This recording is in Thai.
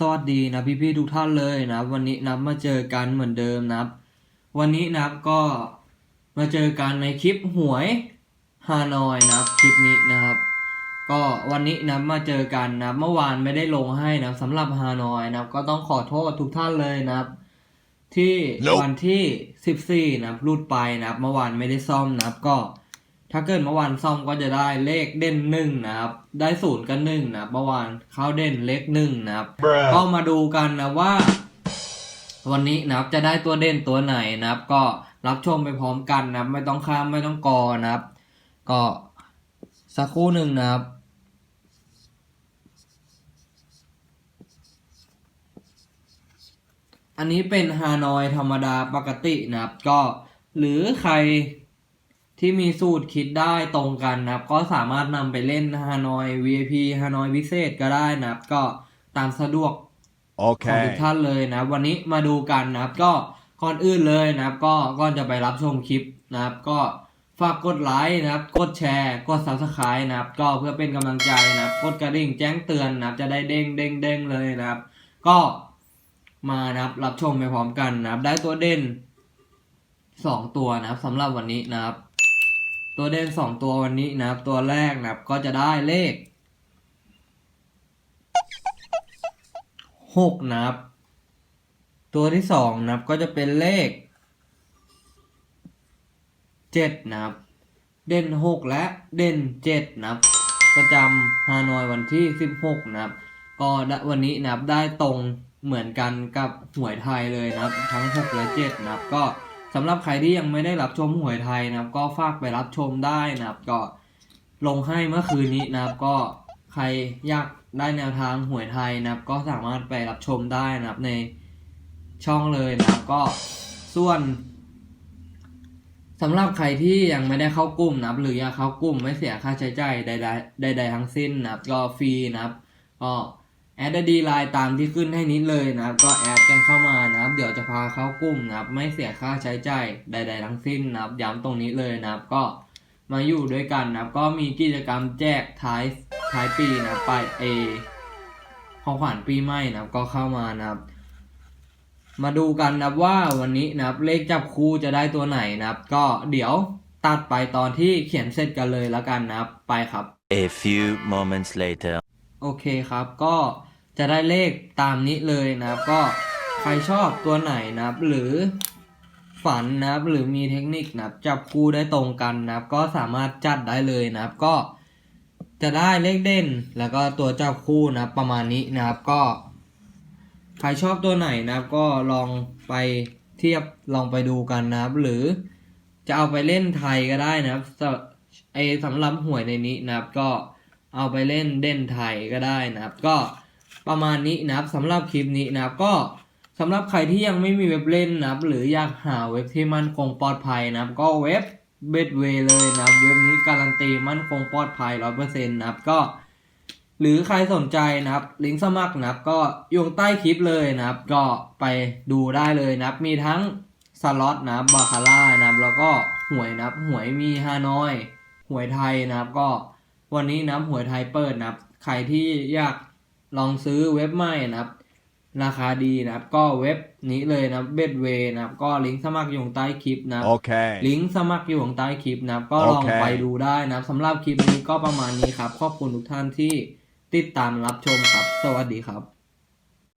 สวัสดีนะพี่ๆทุกท่านเลยนะ วันนี้นับมาเจอกันเหมือนเดิมนะครับวันนี้นับก็มาเจอกันในคลิปหวยฮานอยนะครับคลิปนี้นะครับ ก็วันนี้นับมาเจอกันนะเมื่อวานไม่ได้ลงให้นะสำหรับฮานอยนะครับก็ต้องขอโทษทุกท่านเลยนะครับที่ Nope วันที่ 14นะครับรูดไปนะครับเมื่อวานไม่ได้ซ่อมนะครับก็ ถ้าเกิดเมื่อวานซ่อมก็จะได้เลขเด่นหนึ่งนะครับ ได้ศูนย์กับหนึ่งนะครับเมื่อวานเข้าเด่นเลขหนึ่งนะครับ Bruh. ก็มาดูกันนะว่า วันนี้นะครับจะได้ตัวเด่นตัวไหนนะครับ ก็รับชมไปพร้อมกันนะครับ ไม่ต้องข้ามไม่ต้องกอนะครับ ก็สักครู่หนึ่งนะครับ อันนี้เป็นฮานอยธรรมดาปกตินะครับ ก็หรือใคร ที่มีสูตรคิดได้ตรงกันนะครับ ก็สามารถนำไปเล่นฮานอย VIP ฮานอยพิเศษก็ได้นะครับ ก็ตามสะดวกของทุก Okay. ท่านเลยนะวันนี้มาดูกันนะครับ ก็ก่อนอื่นเลยนะครับ ก็ก่อนจะไปรับชมคลิปนะครับ ก็ฝากกดไลค์นะครับ กดแชร์กด subscribe นะครับ ก็เพื่อเป็นกำลังใจนะครับ กดกระดิ่งแจ้งเตือนนะครับ จะได้เด้งเด้งเด้งเลยนะครับ ก็มานะครับรับชมไปพร้อมกันนะครับ ได้ตัวเด่นสองตัวนะครับสำหรับวันนี้นะครับ ตัวเด่นสองตัววันนี้นะครับ ตัวแรกนะครับก็จะได้เลขหกนะครับ ตัวที่สองนะครับก็จะเป็นเลขเจ็ดนะครับ เด่นหกและเด่นเจ็ดนะครับ ประจำฮานอยวันที่สิบหกนะครับ ก็วันนี้นะครับได้ตรงเหมือนกันกับหวยไทยเลยนะครับ ทั้งหกและเจ็ดนะครับก็ สำหรับใครที่ยังไม่ได้รับชมหวยไทยนะครับ ก็ฝากไปรับชมได้นะครับ ก็ลงให้เมื่อคืนนี้นะครับ ก็ใครอยากได้แนวทางหวยไทยนะครับ ก็สามารถไปรับชมได้นะครับในช่องเลยนะครับ ก็ส่วนสำหรับใครที่ยังไม่ได้เข้ากลุ่มนะครับ หรืออยากเข้ากลุ่มไม่เสียค่าใช้จ่ายใดๆใด ๆ ทั้งสิ้นนะครับ ก็ฟรีนะครับก็ แอดดีไลน์ตามที่ขึ้นให้นี้เลยนะครับ ก็แอดกันเข้ามานะครับ เดี๋ยวจะพาเข้ากลุ่มนะครับ ไม่เสียค่าใช้จ่ายใด ๆ ทั้งสิ้นนะครับ ย้ำตรงนี้เลยนะครับ ก็มาอยู่ด้วยกันนะครับ ก็มีกิจกรรมแจกท้ายท้ายปีนะครับไปเอของขวัญปีใหม่นะครับ ก็เข้ามานะครับ มาดูกันนะครับว่าวันนี้นะครับ เลขจับคู่จะได้ตัวไหนนะครับ ก็เดี๋ยวตัดไปตอนที่เขียนเสร็จกันเลยแล้วกันนะครับ ไปครับ A few moments later. โอเคครับก็ จะได้เลขตามนี้เลยนะครับ ก็ใครชอบตัวไหนนะครับ หรือฝันนะครับ หรือมีเทคนิคนะครับ จับคู่ได้ตรงกันนะครับ ก็สามารถจัดได้เลยนะครับ ก็จะได้เลขเด่น แล้วก็ตัวจับคู่นะครับ ประมาณนี้นะครับก็ ใครชอบตัวไหนนะครับ ก็ลองไปเทียบลองไปดูกันนะครับ หรือจะเอาไปเล่นไทยก็ได้นะครับไอสำหรับหวยในนี้นะครับ ก็เอาไปเล่นเด่นไทยก็ได้นะครับ ก็ ประมาณนี้นะครับสำหรับคลิปนี้นะครับก็สำหรับใครที่ยังไม่มีเว็บเล่นนะครับ หรืออยากหาเว็บที่มั่นคงปลอดภัยนะครับ ก็เว็บเบดเวเลยนะครับ เว็บนี้การันตีมั่นคงปลอดภัยร้อยเปอร์เซ็นต์นะครับก็ หรือใครสนใจนะครับ ลิงก์สมัครนะครับ ก็อยู่ใต้คลิปเลยนะครับ ก็ไปดูได้เลยนะครับ มีทั้งสล็อตนะครับบาคาร่านะครับแล้วก็หวยนะครับหวยมีฮานอย หวยไทยนะครับ ก็วันนี้นะครับหวยไทยเปิดนะครับ ใครที่อยาก ลองซื้อเว็บใหม่นะครับ ราคาดีนะครับ ก็เว็บนี้เลยนะครับเบดเวนะครับ ก็ลิงก์สมัครอยู่ใต้คลิปนะครับ Okay. ลิงก์สมัครอยู่ข้างใต้คลิปนะครับ ก็ลองโอเคไปดูได้นะครับสำหรับคลิปนี้ก็ประมาณนี้ครับ ขอบคุณทุกท่านที่ติดตามรับชมครับ สวัสดีครับ